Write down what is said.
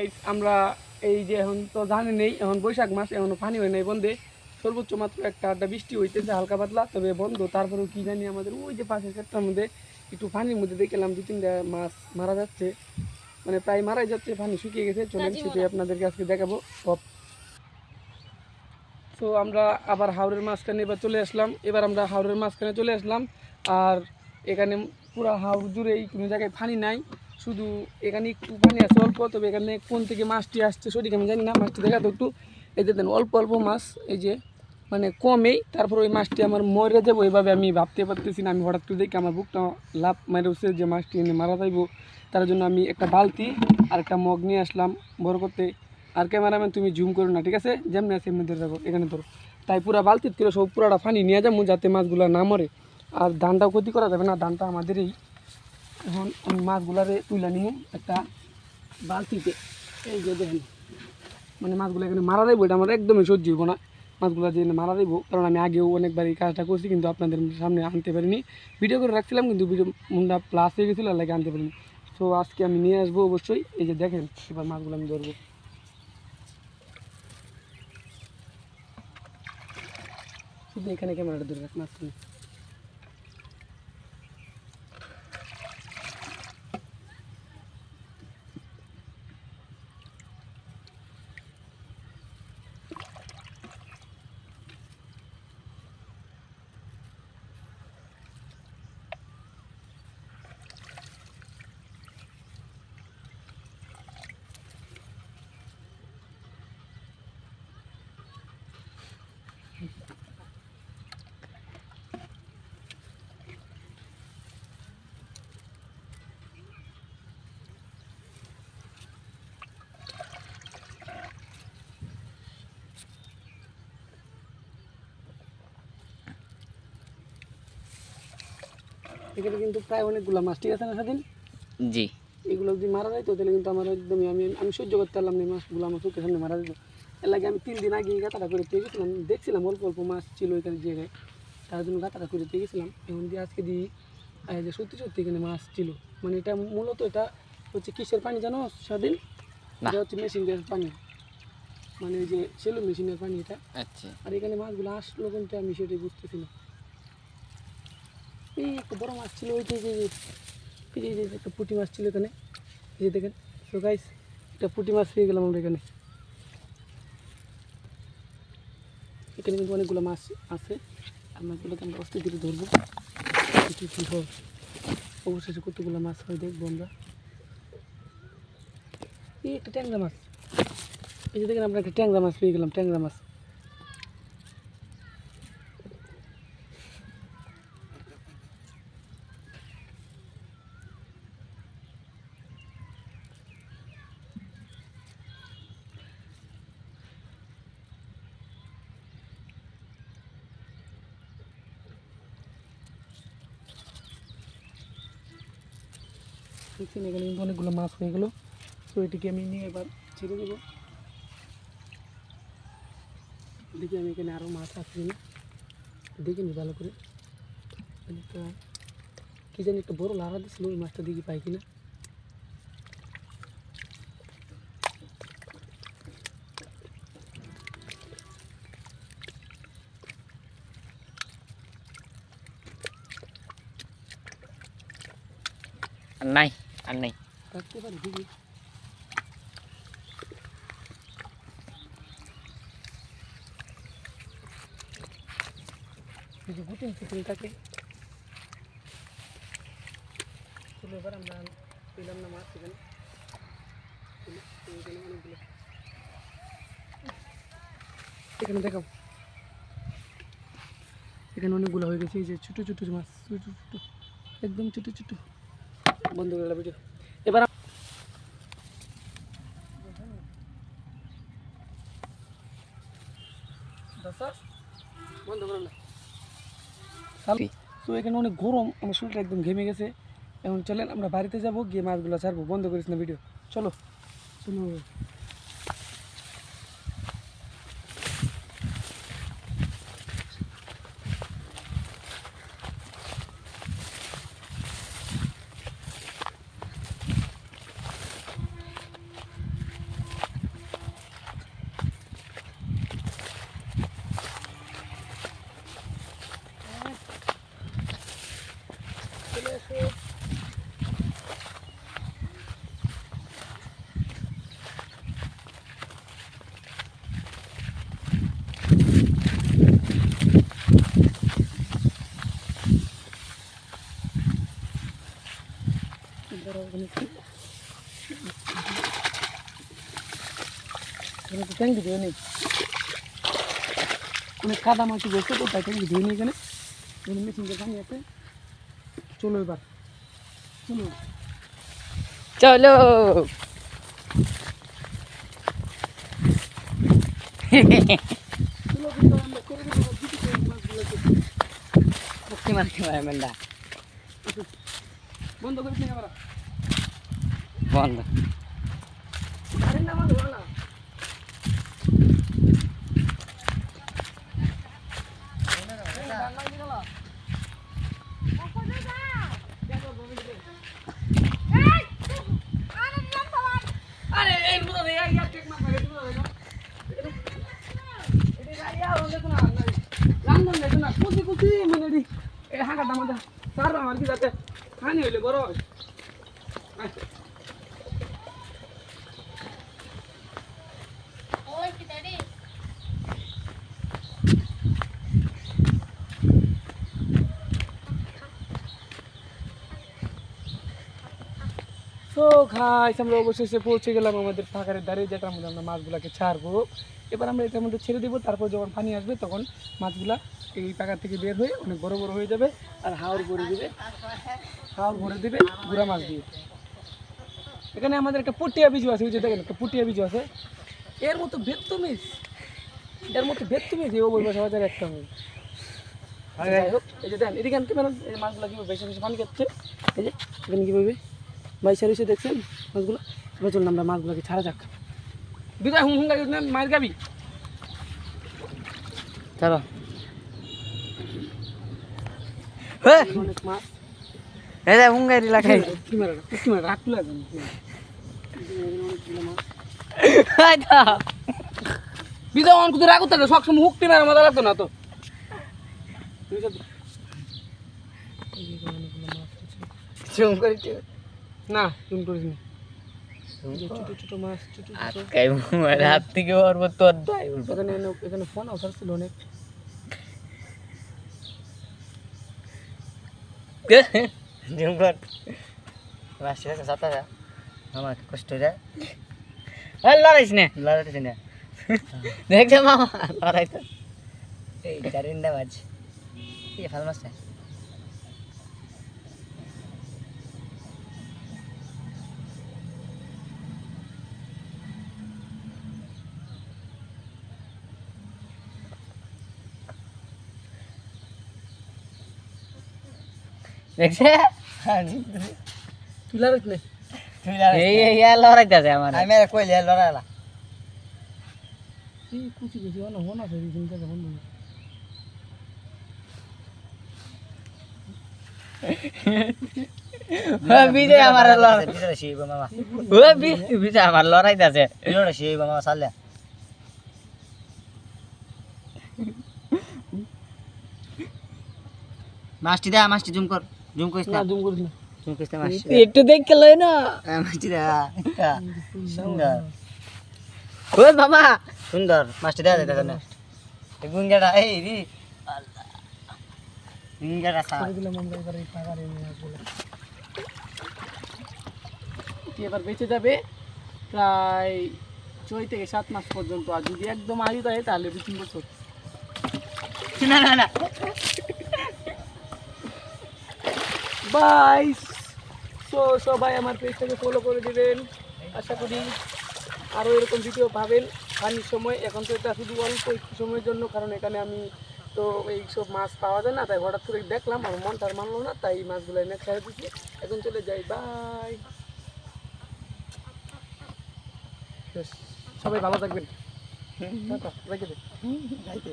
Guys, আমরা এই যে এখন তো জানি নেই এখন বৈশাখ মাস এখনও পানি হয় নাই বন্ধে। সর্বোচ্চ মাত্র একটা আড্ডা বৃষ্টি হইতেছে হালকা পাতলা তবে বন্ধ। তারপরেও কি জানি আমাদের ওই যে পাশের ক্ষেত্রের মধ্যে একটু পানির মধ্যে দেখলাম দু তিনটা মাছ মারা যাচ্ছে। মানে প্রায় মারাই যাচ্ছে পানি শুকিয়ে গেছে। চলেন সেটাই আপনাদেরকে আজকে দেখাবো সব। তো আমরা আবার হাওড়ের মাঝখানে এবার চলে আসলাম। এবার আমরা হাওড়ের মাঝখানে চলে আসলাম। আর এখানে পুরো হাওড় জুড়েই কোনো জায়গায় পানি নাই। শুধু এখানে একটু পানি আছে, অল্প, তবে এখানে কোন থেকে মাছটি আসছে সঠিক আমি জানি না, মাছটি দেখা তো একটু। এই যে অল্প অল্প মাছ, এই যে মানে কমেই, তারপর ওই মাছটি আমার মরে যাব এইভাবে আমি ভাবতে পারতেছি না, আমি হঠাৎ করে দেখি আমার বুকটা লাভ মেরে উঠছে যে মাছটি এনে মারা যাইবো। তার জন্য আমি একটা বালতি আর একটা মগ নিয়ে আসলাম বড় করতে। আর ক্যামেরাম্যান, তুমি জুম করো না, ঠিক আছে? যেমনি আছে এমনি ধরে এখানে ধরো। তাই পুরা বালতির থেকে সব পুরাটা পানি নিয়ে যাব, যাতে মাছগুলো না মরে। আর ধানটাও ক্ষতি করা যাবে না, ধানটা আমাদেরই। এখন আমি মাছগুলারে তুলে নিয়ে একটা বালতিতে, এই যে দেখেন মানে মাছগুলো এখানে মারা দেবো এটা আমার একদমই সহ্য হইব না। মাছগুলো যে মারা দেবো কারণ আমি আগেও অনেকবার এই কাজটা করছি, কিন্তু আপনাদের সামনে আনতে পারিনি। ভিডিও করে রাখছিলাম, কিন্তু ভিডিও মুন্ডা প্লাস হয়ে গেছিল লাগে আনতে পারিনি। তো আজকে আমি নিয়ে আসব অবশ্যই, এই যে দেখেন, এবার মাছগুলো আমি ধরবো। এখানে ক্যামেরাটা ধরে রাখ, মাঝখানে। এখানে কিন্তু প্রায় অনেকগুলো মাছ ঠিক আছে না স্বাধীন? জি। এগুলো যদি মারা যায় তো তাহলে কিন্তু আমার একদমই আমি আমি সহ্য করতে পারলাম না মাছগুলো আমার চোখের সামনে মারা যেত। এর লাগে আমি তিন দিন আগে গাতাটা করে পেয়ে গেছিলাম। দেখছিলাম অল্প অল্প মাছ ছিল এখানে জায়গায় তার জন্য গাতাটা করে পেয়ে গেছিলাম। এখন দিয়ে আজকে দিই এই যে সত্যি সত্যি এখানে মাছ ছিল। মানে এটা মূলত এটা হচ্ছে কিসের পানি জানো স্বাধীন। এটা হচ্ছে মেশিন গ্যাস পানি। মানে ওই যে সেলু মেশিনের পানি এটা। আচ্ছা। আর এখানে মাছগুলো আসলো কিন্তু আমি সেটাই বুঝতেছি না। এই বড় মাছ ছিল, ওই যে, যে- একটা পুঁটি মাছ ছিল এখানে। এই যে দেখেন গাইস একটা পুঁটি মাছ পেয়ে গেলাম আমরা এখানে। এখানে কিন্তু অনেকগুলো মাছ আছে। আর মাছগুলোকে আমরা অস্তে ধীরে ধরবো। কি কী অবশেষে কতগুলো মাছ হয় দেখব আমরা। এই একটা ট্যাংরা মাছ। এই যে দেখেন, আমরা একটা ট্যাংরা মাছ পেয়ে গেলাম, ট্যাংরা মাছ। দেখছেন এখানে কিন্তু অনেকগুলো মাছ হয়ে গেলো। তো এটিকে আমি নিয়ে এবার ছেড়ে দেবো। দেখি আমি এখানে আরও মাছ কিনা, দেখি নি ভালো করে। একটা, কি জানি একটা বড় লাড়া দিছিল ওই মাছটা দেখি পাই কিনা। নাই। আর চিকেন থাকে এবার আমরা না মাছ অনেকগুলো। এখানে দেখাও। এখানে অনেকগুলো হয়ে গেছে। এই যে ছোটো ছোটো মাছ, ছোটো ছোটো, একদম ছোটো ছোটো। বন্ধ ভিডিও এবার তো এখানে অনেক গরম, আমার শরীরটা একদম ঘেমে গেছে। এখন চলেন, আমরা বাড়িতে যাব, গিয়ে মাছগুলো ছাড়বো। বন্ধ করিস না ভিডিও চলো। চলো এখানে তো ট্যাঙ্কি ধুয়ে নেই? অনেক কাদা মাছি বসে তো তাই ট্যাঙ্কি ধুয়ে নেই এখানে? এখানে মেশিন দিয়ে পানি আছে। চলো এবার। চলো। চলো। চলো কিন্তু আমরা করে দেবো দুটো করে মাছগুলোকে। মুক্তি মারতে পারে মেন্ডা বন্ধ করে দিন আমরা বন্ধ আরে না আমাদের না আরে এই বুঝা দে ইয়া টেক মার লাগে বুঝা দে এটা ইয়া হলে তো না রান্দন দে না কুচি কুচি মানে দি এই হাঁকা দাম দা সার আমার কি যাতে খানি হইলে বড় তো গাইস আমরা অবশেষে পৌঁছে গেলাম আমাদের ফাঁকারের ধারে যেটার মধ্যে আমরা মাছগুলাকে ছাড়বো। এবার আমরা এটার মধ্যে ছেড়ে দেবো তারপর যখন পানি আসবে তখন মাছগুলা এই পাকার থেকে বের হয়ে অনেক বড় বড় হয়ে যাবে আর হাওড় ভরে দেবে। হাওড় ভরে দেবে গুড়া মাছ দিয়ে। এখানে আমাদের একটা পুটিয়া বিজু আছে ওই যে দেখেন একটা পুটিয়া বিজু আছে। এর মতো বেত্তমিস এর মতো বেত্তমিস এই ওই বাসা বাজারে একটা হবে যাই হোক এই যে দেখেন এদিকে আনতে পারেন এই মাছগুলো কীভাবে বেশি বেশি পানি খাচ্ছে। এই যে এখানে কীভাবে? বাইশে রয়েছে দেখছেন মাছগুলো? এবার চলুন আমরা মাছগুলোকে ছাড়া যাক। বিদায় হুম হুম গাড়ি মায়ের গাবি। চলো এই যে হুঙ্গারি লাগাই। মারা মারা একদম বিদায় অন কুতো রাখ উত্তর সবসময় হুকটি মারা মজা লাগতো না তো। না করিস না। হাত থেকে পারব তোর দায় এখানে এখানে ফোন অফার ছিল অনেক। আমার কষ্ট যায়। আর লড়াইস না। লড়াইস না। দেখছে মামা লড়াই তো এই চারিন্দা বাজ এই ফাল মাছ দেখছে? তুলা রাখ নে এই লড়াইতেছে আমার। আমি কইলে লড়াইলা এই কুচি কুচি অন হন আছে বন্ধু বিজয় আমার লড়াই বিজয় শিব মামা ও বিজয় আমার লড়াইতেছে বিজয় শিব মামা সালে মাছটি দে মাছটি জুম কর। জুম করিস না জুম করিস না জুম করিস না মাছটি একটু দেখে লই না মাছটি সুন্দর ও মামা সুন্দর মাছটি দে না এই রি সা এবার বেঁচে যাবে প্রায় ছয় থেকে সাত মাস পর্যন্ত আর যদি একদম আয়ু তাহলে দু তিন বছর না না না বাই সো সবাই আমার পেজটাকে ফলো করে দেবেন। আশা করি আরও এরকম ভিডিও পাবেন। পানির সময় এখন তো এটা শুধু অল্প একটু সময়ের জন্য কারণ এখানে আমি তো এই সব মাছ পাওয়া যায় না তাই হঠাৎ করে দেখলাম আমার মনটা আর মানলো না তাই মাছগুলো এনে ছেড়ে দিচ্ছি এখন চলে যাই। বাই সবাই ভালো থাকবেন। দে।